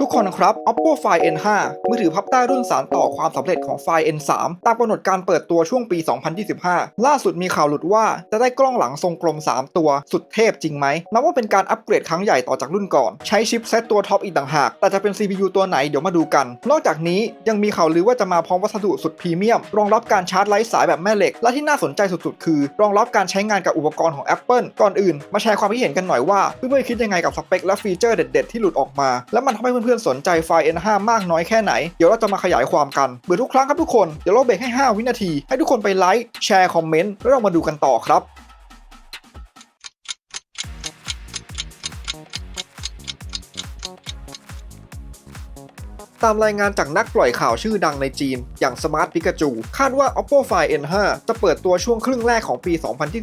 ทุกคนครับ Oppo Find N5 มือถือพับได้รุ่นสารต่อความสำเร็จของ Find N3 ตามกำหนดการเปิดตัวช่วงปี 2025 ล่าสุดมีข่าวหลุดว่าจะได้กล้องหลังทรงกลม 3 ตัว สุดเทพจริงไหม นับว่าเป็นการอัปเกรดครั้งใหญ่ต่อจากรุ่นก่อน ใช้ชิปเซตตัวท็อปอีกต่างหาก แต่จะเป็น CPU ตัวไหนเดี๋ยวมาดูกัน นอกจากนี้ยังมีข่าวลือว่าจะมาพร้อมวัสดุสุดพรีเมียม รองรับการชาร์จไร้สายแบบแม่เหล็ก และที่น่าสนใจสุดๆ คือ รองรับการใช้งานกับอุปกรณ์ของ Apple ก่อนอื่น มาแชร์ความคิดเห็นกันหน่อยว่าเพื่อนๆคิดยังไงกับสเปคและฟีเจอร์เด็ด ๆ ที่หลุดออกมา และมันทำให้เพื่อนๆสนใจไฟ N5 มากน้อยแค่ไหน เดี๋ยวเราจะมาขยายความกันเบื่อทุกครั้งครับทุกคน เดี๋ยวเราเบรกให้ 5 วินาที ให้ทุกคนไปไลค์ แชร์ คอมเมนต์ แล้วเรามาดูกันต่อครับ ตามรายงานจากนักปล่อยข่าวชื่อดังในจีน อย่าง Smart Pikachu คาดว่า Oppo Find N5 จะเปิดตัวช่วงครึ่งแรกของปี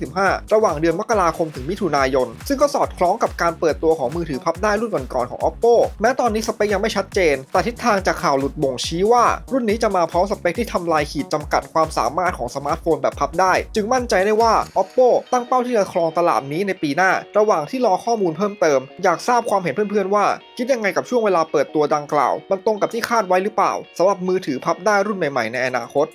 2025 ระหว่างเดือนมกราคมถึงมิถุนายน ซึ่งก็สอดคล้องกับการเปิดตัวของมือถือพับได้รุ่นก่อนๆของ Oppo แม้ตอนนี้สเปคยังไม่ชัดเจน แต่ทิศทางจากข่าวหลุดบ่งชี้ว่า รุ่นนี้จะมาพร้อมสเปคที่ทำลายขีดจำกัดความสามารถของสมาร์ทโฟนแบบพับได้ จึงมั่นใจได้ว่า Oppo ตั้งเป้าที่จะครองตลาดนี้ในปีหน้า ระหว่างที่รอข้อมูลเพิ่มเติม อยากทราบความเห็นเพื่อนๆว่า คิดยังไงกับช่วงเวลาเปิดตัวดังกล่าว มันตรงกับที่คาดไว้หรือเปล่าสำหรับมือถือพับได้รุ่นใหม่ๆในอนาคต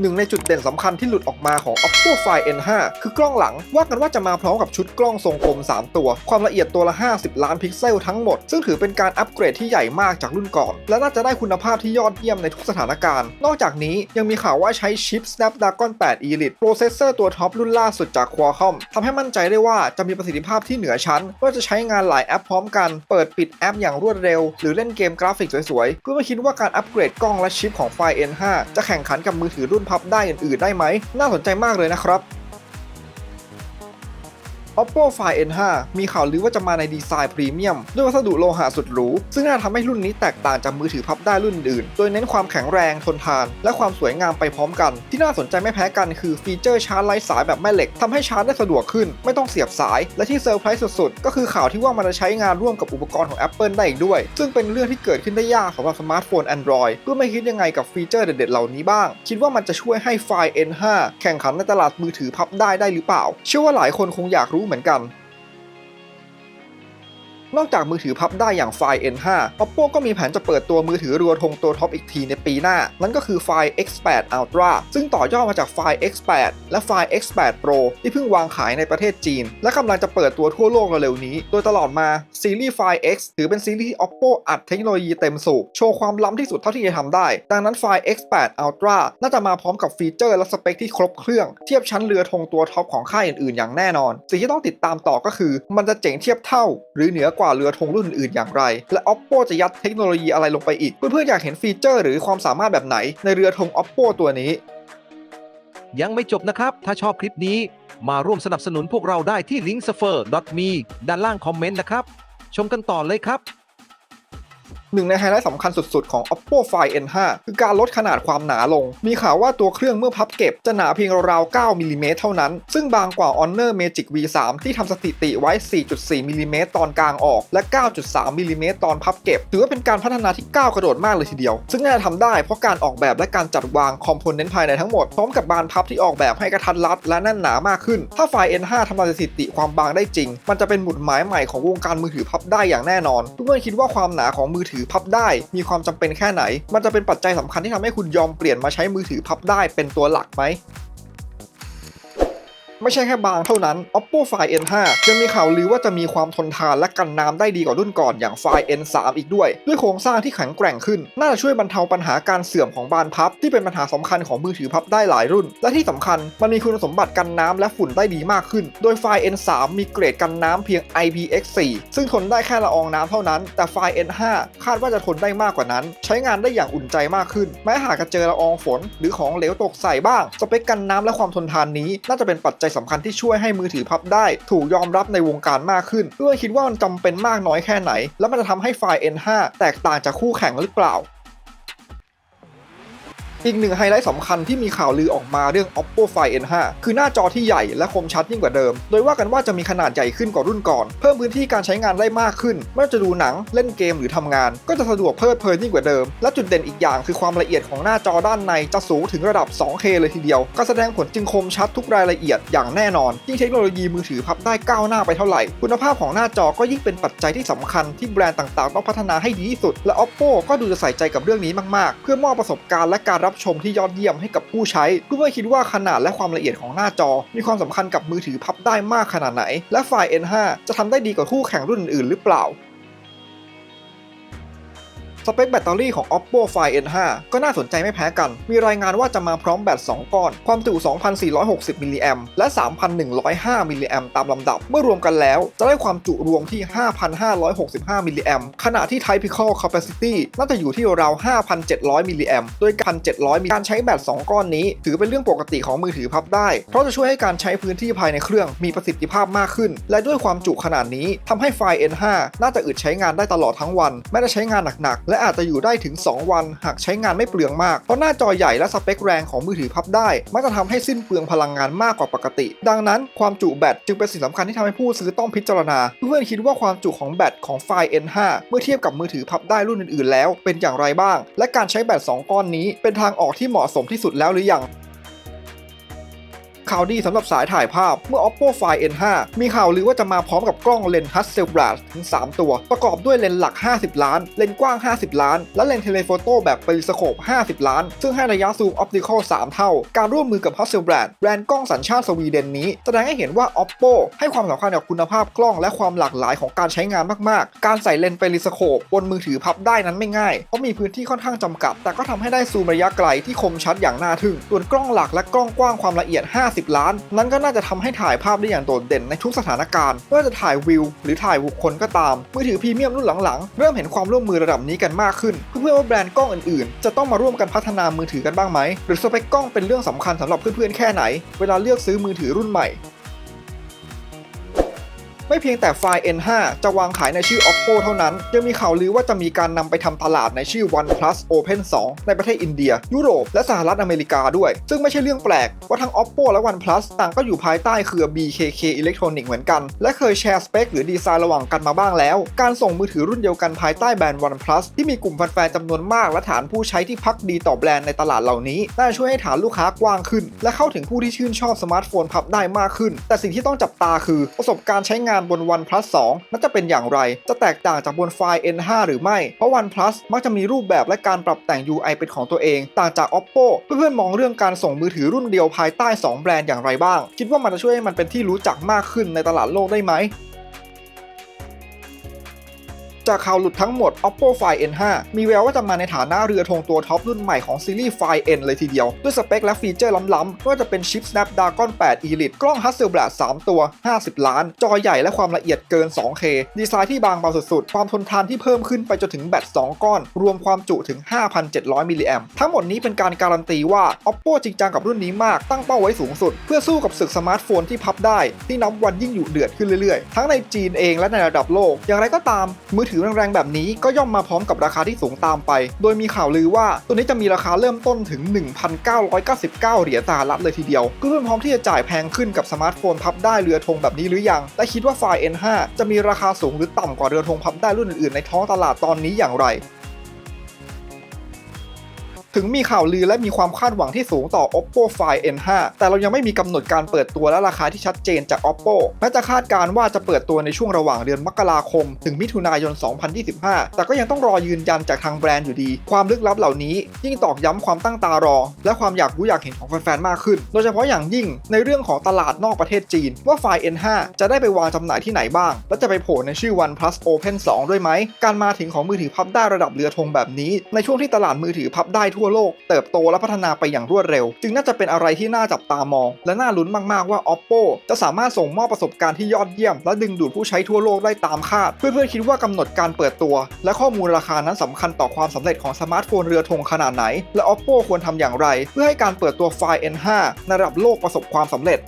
หนึ่งในจุดเด่นสำคัญที่หลุดออกมาของ Oppo Find N5 คือกล้องหลัง ว่ากันว่าจะมาพร้อมกับชุดกล้องทรงกลม 3 ตัว ความละเอียดตัวละ 50 ล้านพิกเซลทั้งหมด ซึ่งถือเป็นการอัปเกรดที่ใหญ่มากจากรุ่นก่อน และน่าจะได้คุณภาพที่ยอดเยี่ยมในทุกสถานการณ์ นอกจากนี้ยังมีข่าวว่าใช้ชิป Snapdragon 8 Elite โปรเซสเซอร์ตัวท็อปรุ่นล่าสุดจาก Qualcomm ทำให้มั่นใจได้ว่าจะมีประสิทธิภาพที่เหนือชั้นว่าจะใช้งานหลายแอปพร้อมกัน เปิดปิดแอปอย่างรวดเร็ว หรือเล่นเกมกราฟิกสวยๆก็ไม่คิดว่าการอัปเกรดกล้องและชิปของ Find N5 จะแข่งขันกับมือถือรุ่นพับได้อื่นๆได้ไหม น่าสนใจมากเลยนะครับ Oppo Find N5 มีข่าวลือว่าจะมาในดีไซน์พรีเมียม ด้วยวัสดุโลหะสุดหรู ซึ่งน่าทำให้รุ่นนี้แตกต่างจากมือถือพับได้รุ่นอื่น โดยเน้นความแข็งแรงทนทาน และความสวยงามไปพร้อมกัน ที่น่าสนใจไม่แพ้กันคือฟีเจอร์ชาร์จไร้สายแบบแม่เหล็กทำให้ชาร์จได้สะดวกขึ้น ไม่ต้องเสียบสาย และที่เซอร์ไพรส์สุดๆ ก็คือข่าวที่ว่ามันจะใช้งานร่วมกับอุปกรณ์ของ Apple ได้อีกด้วย ซึ่งเป็นเรื่องที่เกิดขึ้นได้ยากสำหรับสมาร์ทโฟน Android ก็ไม่คิดยังไงกับฟีเจอร์เด็ดๆเหล่านี้บ้าง คิดว่ามันจะช่วยให้ Find N5 แข่งขันในตลาดมือถือพับได้ได้หรือเปล่า เชื่อว่าหลายคนคงอยากรูู้้เหมือนกัน นอกจากมือถือพับได้อย่าง Find N5 Oppo ก็มีแผนจะเปิดตัวมือถือรัวธงตัวท็อปอีกทีในปีหน้า นั่นก็คือ Find X8 Ultra ซึ่งต่อย่อมาจาก Find X8 และ Find X8 Pro ที่เพิ่งวางขายในประเทศจีน และกำลังจะเปิดตัวทั่วโลกเร็วๆนี้ โดยตลอดมาซีรีส์ Find X ถือเป็นซีรีส์ที่ Oppo อัดเทคโนโลยีเต็มสูบโชว์ความล้ำที่สุดเท่าที่จะทำได้ ดังนั้น Find X8 Ultra น่าจะมาพร้อมกับฟีเจอร์และสเปคที่ครบเครื่องเทียบชั้นเรือธงตัวท็อปของค่ายอื่นๆ อย่างแน่นอน สิ่งที่ต้องติดตามต่อก็คือ มันจะเจ๋งเทียบเท่า หรือเหนือกว่าเรือธงรุ่นอื่นอย่างไร และ Oppo จะยัดเทคโนโลยีอะไรลงไปอีก เพื่อนๆอยากเห็นฟีเจอร์หรือความสามารถแบบไหนในเรือธง Oppo ตัวนี้ ยังไม่จบนะครับ ถ้าชอบคลิปนี้ มาร่วมสนับสนุนพวกเราได้ที่ l i n k s f e r me ด้านล่างคอมเมนต์นะครับ ชมกันต่อเลยครับ หนึ่งในไฮไลท์สำคัญสุดๆ ของ Oppo Find N5 คือการลดขนาดความหนาลง มีข่าวว่าตัวเครื่องเมื่อพับเก็บ จะหนาเพียงราวๆ 9มิลลิเมตรเท่านั้น ซึ่งบางกว่า Honor Magic V3 ที่ทำสถิติไว้ 4.4มิลลิเมตรตอนกลางออก และ 9.3มิลลิเมตรตอนพับเก็บ ถือว่าเป็นการพัฒนาที่ก้าวกระโดดมากเลยทีเดียว ซึ่งน่าจะทำได้เพราะการออกแบบและการจัดวางคอมโพเนนต์ภายในทั้งหมด พร้อมกับบานพับที่ออกแบบให้กระทัดรัดและแน่นหนามากขึ้น ถ้า Find N5 ทำลายสถิติความบางได้จริง มันจะเป็นหมุดหมายใหม่ของวงการมือถือพับได้อย่างแน่นอนทุกคนคิดว่าความหนาของมือถือพับได้ มีความจำเป็นแค่ไหน มันจะเป็นปัจจัยสำคัญที่ทำให้คุณยอมเปลี่ยนมาใช้มือถือพับได้เป็นตัวหลักไหม ไม่ใช่แค่บางเท่านั้น Oppo Find N5 ยังมีข่าวลือว่าจะมีความทนทานและกันน้ำได้ดีกว่ารุ่นก่อนอย่าง Find N3 อีกด้วย ด้วยโครงสร้างที่แข็งแกร่งขึ้น น่าจะช่วยบรรเทาปัญหาการเสื่อมของบานพับ ที่เป็นปัญหาสำคัญของมือถือพับได้หลายรุ่น และที่สำคัญมันมีคุณสมบัติกันน้ำและฝุ่นได้ดีมากขึ้น โดย Find N3 มีเกรดกันน้ำเพียง IPX4 ซึ่งทนได้แค่ละอองน้ำเท่านั้น แต่ Find N5 คาดว่าจะทนได้มากกว่านั้น ใช้งานได้อย่างอุ่นใจมากขึ้น แม้หากจะเจอละอองฝน หรือของเหลวตกใส่บ้าง สเปคกันน้ำและความทนทานนี้น่าจะเป็นปัจจัยสำคัญที่ช่วยให้มือถือพับได้ ถูกยอมรับในวงการมากขึ้นเพื่อคิดว่ามันจำเป็นมากน้อยแค่ไหน แล้วมันจะทำให้ไฟล์ N5 แตกต่างจากคู่แข่งหรือเปล่า อีกหนึ่งไฮไลท์สำคัญที่มีข่าวลือออกมาเรื่อง Oppo Find N5 คือหน้าจอที่ใหญ่และคมชัดยิ่งกว่าเดิม โดยว่ากันว่าจะมีขนาดใหญ่ขึ้นกว่ารุ่นก่อน เพิ่มพื้นที่การใช้งานได้มากขึ้น ไม่ว่าจะดูหนังเล่นเกมหรือทำงาน ก็จะสะดวกเพลิดเพลินยิ่งกว่าเดิม และจุดเด่นอีกอย่างคือความละเอียดของหน้าจอด้านในจะสูงถึงระดับ 2K เลยทีเดียวการแสดงผลจึงคมชัดทุกรายละเอียดอย่างแน่นอน ยิ่งเทคโนโลยีมือถือพับได้ก้าวหน้าไปเท่าไหร่ คุณภาพของหน้าจอก็ยิ่งเป็นปัจจัยที่สำคัญที่แบรนด์ต่างๆ ต้องพัฒนาให้ดีที่สุด และ Oppo ก็ดูจะใส่ใจกับเรื่องนี้มากๆ เพื่อมอบประสบการณ์และการรับชมที่ยอดเยี่ยมให้กับผู้ใช้เพื่อคิดว่าขนาดและความละเอียดของหน้าจอ มีความสำคัญกับมือถือพับได้มากขนาดไหน และไฟล์ N5 จะทำได้ดีกว่าคู่แข่งรุ่นอื่นหรือเปล่า เปคแบตเตอรี่ของ Oppo Find N5 ก็น่าสนใจไม่แพ้กัน มีรายงานว่าจะมาพร้อมแบต 2 ก้อน ความจุ 2,460 มิลลิแอมและ 3,105 มิลลิแอมตามลำดับ เมื่อรวมกันแล้ว จะได้ความจุรวมที่ 5,565 มิลลิแอมขณะที่ Typical Capacity น่าจะอยู่ที่ราว 5,700 มิลลิแอมโดยการ700มีการใช้แบต 2 ก้อนนี้ ถือเป็นเรื่องปกติของมือถือพับได้ เพราะจะช่วยให้การใช้พื้นที่ภายในเครื่องมีประสิทธิภาพมากขึ้น และด้วยความจุขนาดนี้ทำให้ไฟล์ N5 น่าจะอึดใช้งานได้ตลอดทั้งวันแม้จะใช้งานหนักๆและอาจจะอยู่ได้ถึง 2 วัน หากใช้งานไม่เปลืองมาก เพราะหน้าจอใหญ่และสเปคแรงของมือถือพับได้ มักจะทำให้สิ้นเปลืองพลังงานมากกว่าปกติ ดังนั้นความจุแบตจึงเป็นสิ่งสำคัญที่ทำให้ผู้ซื้อต้องพิจารณา เพื่อนคิดว่าความจุของแบตของไฟล์ N5 เมื่อเทียบกับมือถือพับได้รุ่นอื่นๆ แล้ว เป็นอย่างไรบ้าง และการใช้แบต2ก้อนนี้เป็นทางออกที่เหมาะสมที่สุดแล้วหรือยัง ข่าวดีสำหรับสายถ่ายภาพ เมื่อ Oppo Find N5 มีข่าวลือว่าจะมาพร้อมกับกล้องเลนส์ Hasselblad ถึง 3 ตัว ประกอบด้วยเลนส์หลัก 50 ล้าน เลนส์กว้าง 50 ล้าน และเลนส์เทเลโฟโต้แบบเปริสโคป 50 ล้าน ซึ่งให้ระยะซูมออปติคอล 3 เท่า การร่วมมือกับ Hasselblad แบรนด์กล้องสัญชาติสวีเดนนี้ แสดงให้เห็นว่า Oppo ให้ความสำคัญกับคุณภาพกล้องและความหลากหลายของการใช้งานมากๆ การใส่เลนส์เปริสโคปบนมือถือพับได้นั้นไม่ง่าย เพราะมีพื้นที่ค่อนข้างจำกัด แต่ก็ทำให้ได้ซูมระยะไกลที่คมชัดอย่างน่าทึ่งส่วนกล้องหลักและกล้องกว้างความละเอียด 50ล้าน นั้นก็น่าจะทำให้ถ่ายภาพได้อย่างโดดเด่นในทุกสถานการณ์ไม่ว่าจะถ่ายวิว หรือถ่ายบุคคลก็ตาม มือถือพรีเมียมรุ่นหลังๆ เริ่มเห็นความร่วมมือระดับนี้กันมากขึ้น เพื่อว่าแบรนด์กล้องอื่นๆ จะต้องมาร่วมกันพัฒนามือถือกันบ้างไหม หรือสเปคกล้องเป็นเรื่องสำคัญสำหรับเพื่อนๆแค่ไหน เวลาเลือกซื้อมือถือรุ่นใหม่ ไม่เพียงแต่ไฟล์ N5 จะวางขายในชื่อ Oppo เท่านั้น ยังมีข่าวลือว่าจะมีการนำไปทำตลาดในชื่อ OnePlus Open 2 ในประเทศอินเดีย ยุโรป และสหรัฐอเมริกาด้วย ซึ่งไม่ใช่เรื่องแปลก ว่าทั้ง Oppo และ OnePlus ต่างก็อยู่ภายใต้เครือ BKK Electronic เหมือนกัน และเคยแชร์สเปคหรือดีไซน์ระหว่างกันมาบ้างแล้ว การส่งมือถือรุ่นเดียวกันภายใต้แบรนด์ OnePlus ที่มีกลุ่มแฟนๆจำนวนมากและฐานผู้ใช้ที่พักดีต่อแบรนด์ในตลาดเหล่านี้น่าจะช่วยให้ฐานลูกค้ากว้างขึ้น และเข้าถึงผู้ที่ชื่นชอบสมาร์ทโฟนพับได้มากขึ้น แต่สิ่งที่ต้องจับตาคือประสบการณ์ใช้งานบน OnePlus 2 2น่าจะเป็นอย่างไร จะแตกต่างจากบนไฟล์ N5 หรือไม่ เพราะ OnePlus มักจะมีรูปแบบและการปรับแต่ง UI เป็นของตัวเอง ต่างจาก Oppo เพื่อนๆมองเรื่องการส่งมือถือรุ่นเดียวภายใต้ 2 แบรนด์อย่างไรบ้าง คิดว่ามันจะช่วยให้มันเป็นที่รู้จักมากขึ้นในตลาดโลกได้ไหม จากข่าวหลุดทั้งหมด Oppo Find N5 มีแววว่าจะมาในฐานะเรือธงตัวท็อปรุ่นใหม่ของซีรีส์ Find N เลยทีเดียว ด้วยสเปคและฟีเจอร์ล้ำๆไม่ว่าจะเป็นชิป Snapdragon 8 Elite กล้อง Hasselblad 3 ตัว 50 ล้าน จอใหญ่และความละเอียดเกิน 2K ดีไซน์ที่บางเบาสุดๆ ความทนทานที่เพิ่มขึ้นไปจนถึงแบต 2 ก้อน รวมความจุถึง 5,700 มิลลิแอมทั้งหมดนี้เป็นการการันตีว่า Oppo จริงจังกับรุ่นนี้มากตั้งเป้าไว้สูงสุด เพื่อสู้กับศึกสมาร์ทโฟนที่พับได้ ที่นับวันยิ่งอยู่เดือดขึ้นเรื่อยๆ ทั้งในจีนเองและในระดับโลก อย่างไรก็ตามมือถือแรงๆแบบนี้ก็ย่อมมาพร้อมกับราคาที่สูงตามไป โดยมีข่าวลือว่าตัวนี้จะมีราคาเริ่มต้นถึง 1,999 เหรียญสหรัฐเลยทีเดียวเพื่อนๆพร้อมที่จะจ่ายแพงขึ้นกับสมาร์ทโฟนพับได้เรือธงแบบนี้หรือยัง และคิดว่าไฟล์ N5 จะมีราคาสูงหรือต่ำกว่าเรือธงพับได้รุ่นอื่นๆในท้องตลาดตอนนี้อย่างไร ถึงมีข่าวลือและมีความคาดหวังที่สูงต่อ Oppo Find N5 แต่เรายังไม่มีกำหนดการเปิดตัวและราคาที่ชัดเจนจาก Oppo แม้จะคาดการณ์ว่าจะเปิดตัวในช่วงระหว่างเดือนมกราคม ถึงมิถุนายน 2025 แต่ก็ยังต้องรอยืนยันจากทางแบรนด์อยู่ดี ความลึกลับเหล่านี้ ยิ่งตอกย้ำความตั้งตารอ และความอยากรู้อยากเห็นของแฟนๆมากขึ้น โดยเฉพาะอย่างยิ่งในเรื่องของตลาดนอกประเทศจีน ว่า Find N5 จะได้ไปวางจำหน่ายที่ไหนบ้าง และจะไปโผล่ในชื่อ OnePlus Open 2 ด้วยไหมการมาถึงของมือถือพับได้ระดับเรือธงแบบนี้ในช่วงที่ตลาดมือถือพับได้ทวโลก เติบโตและพัฒนาไปอย่างรวดเร็ว จึงน่าจะเป็นอะไรที่น่าจับตามอง และน่าลุ้นมากๆว่า Oppo จะสามารถส่งมอบประสบการณ์ที่ยอดเยี่ยม และดึงดูดผู้ใช้ทั่วโลกได้ตามคาด เพื่อนๆคิดว่ากำหนดการเปิดตัว และข้อมูลราคานั้นสำคัญต่อความสำเร็จของสมาร์ทโฟนเรือธงขนาดไหน และ Oppo ควรทำอย่างไร เพื่อให้การเปิดตัวไฟล์ N5 ในระดับโลกประสบความสำเร็จ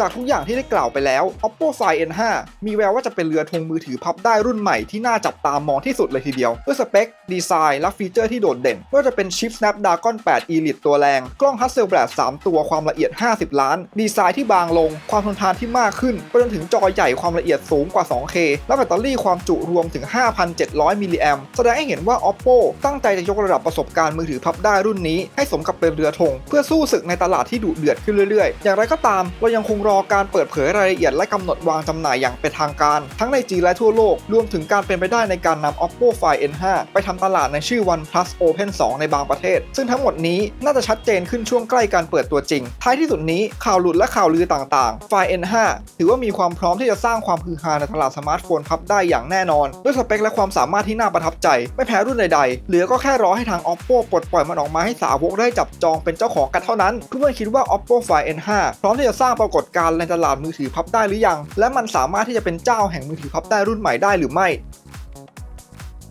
จากทุกอย่างที่ได้กล่าวไปแล้ว Oppo Find N5 มีแววว่าจะเป็นเรือธงมือถือพับได้รุ่นใหม่ที่น่าจับตามองที่สุดเลยทีเดียว ด้วยสเปค ดีไซน์ และฟีเจอร์ที่โดดเด่นไม่ว่าจะเป็นชิป Snapdragon 8 Elite ตัวแรง กล้อง Hasselblad 3 ตัวความละเอียด 50 ล้าน ดีไซน์ที่บางลง ความทนทานที่มากขึ้นไปจนถึงจอใหญ่ความละเอียดสูงกว่า 2K และแบตเตอรี่ความจุรวมถึง 5,700 มิลลิแอมแสดงให้เห็นว่า Oppo ตั้งใจจะยกระดับประสบการณ์มือถือพับได้รุ่นนี้ให้สมกับเป็นเรือธงเพื่อสู้ศึกในตลาดที่ดุเดือดขึ้นเรื่อยๆ อย่างไรก็ตามเรายังคงรอการเปิดเผยรายละเอียดและกำหนดวางจำหน่ายอย่างเป็นทางการ ทั้งในจีนและทั่วโลก รวมถึงการเป็นไปได้ในการนำ Oppo Find N5 ไปทำตลาดในชื่อ OnePlus Open 2 ในบางประเทศ ซึ่งทั้งหมดนี้น่าจะชัดเจนขึ้นช่วงใกล้การเปิดตัวจริง ท้ายที่สุดนี้ข่าวหลุดและข่าวลือต่างๆ Find N5 ถือว่ามีความพร้อมที่จะสร้างความฮือฮาในตลาดสมาร์ทโฟนพับได้อย่างแน่นอน ด้วยสเปคและความสามารถที่น่าประทับใจ ไม่แพ้รุ่นใดๆ เหลือก็แค่รอให้ทาง Oppo ปลดปล่อยมันออกมาให้สาวกได้จับจองเป็นเจ้าของกันเท่านั้นเพื่อนๆคิดว่า Oppo Find N5 พร้อมที่จะสร้างปรากฏการในตลาดมือถือพับได้หรือยัง และมันสามารถที่จะเป็นเจ้าแห่งมือถือพับได้รุ่นใหม่ได้หรือไม่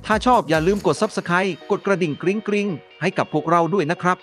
ถ้าชอบอย่าลืมกด Subscribe กดกระดิ่งกริ๊งกริ๊งให้กับพวกเราด้วยนะครับ